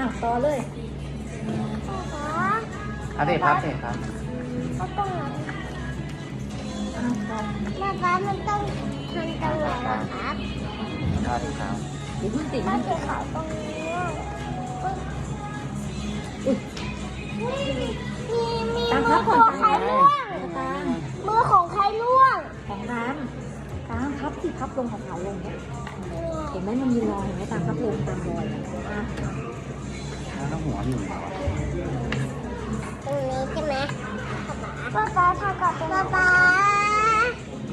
อะต่อเลยอันนี้ครับนี่ครับเขาต้องอะต่อแม่ป้ามันต้องทำตรงไหนนะครับทาสีขาวเดี๋ยวเพิ่งติดป้านะสีขาวตรงนี้อุ้ยมีมีตามมืพัอบก่ขอนองใครร่วงตามมือของใครร่วงของน้ำตามพับสิพับลงของเขาลงเนี่ยเห็นไหมมันมีรอยเห็นไหมตามพับลงตามรอยอะ แล้วหัวหนึ่งตรงนี้ใช่ไหมป้าป้าทำกับป้าป้า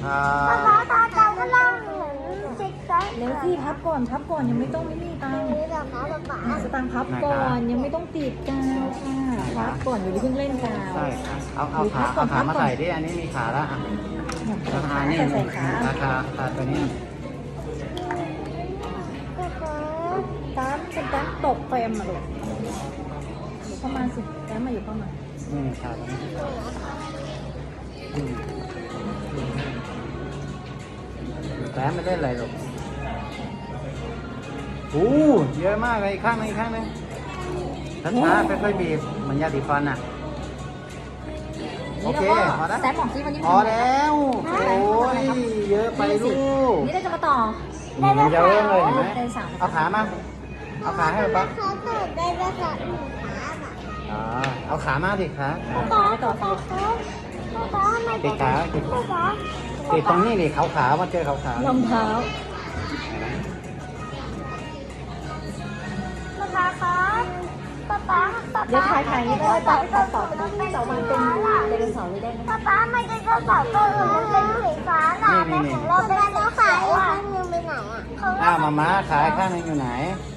อ่าป้าป้าตาเจ้าก็ล่องเหมือนซิกแซกแล้วที่พับก่อนพับก่อนยังไม่ต้องไม่มีตังค์นี่เหรอคะป้าป้าอะสตางค์พับก่อนยังไม่ต้องติดกาวค่ะพับก่อนอย่าเพิ่งเล่นกาวใช่ครับเอาเอาขาเอาขามาใส่ดิอันนี้มีขาแล้วอะราคานี่ใส่ใส่ขาราคาขาตัวนี้ ป้าป้า ตามสตกเฟรมมาลูกอยู่เข้ามาสิบแต้มมาอยู่เข้ามานี่ขาตัวนี้อืมแต้มไม่ได้อะไรหรอกโอ้เยอะมากเลยอีกข้างหนึงอีกข้างหนึงช้าๆค่อยๆบีบเหมือนยาสีฟันอะ โอเคพอแล้วแต้มบอกสิวันนี้พอแล้ว โอ้ย เยอะไปลูกนี่เราจะมาต่อนี่มันจะเริ่มเลยเห็นไหม เอาขามา เอาขาให้ป๊าเขาเกิดได้ภาษาหนูขาอะอ๋อเอาขามาสิขาป้าป้าป้าป้าป้าทำไมติดขาติดป้าป้าติดตรงนี้ดิขาวขาวๆมาเจอขาวขาวรองเท้าป้าป้าครับป้าป้าป้าเดี๋ยวป้าถ่ายถ่ายนี่ได้ต่อต่อต่อไปดูที่เสามันเป็นไดโนเสาร์เลยได้ไหมป้าป้าไม่ใช่กระเป๋าตัวอื่นมันเป็นสีฟ้าน่ะแต่ของเราเป็นสีขาวอะนึงไปไหนอะอ้าวมาม้าขาข้างหนึงอยู่ไหนเ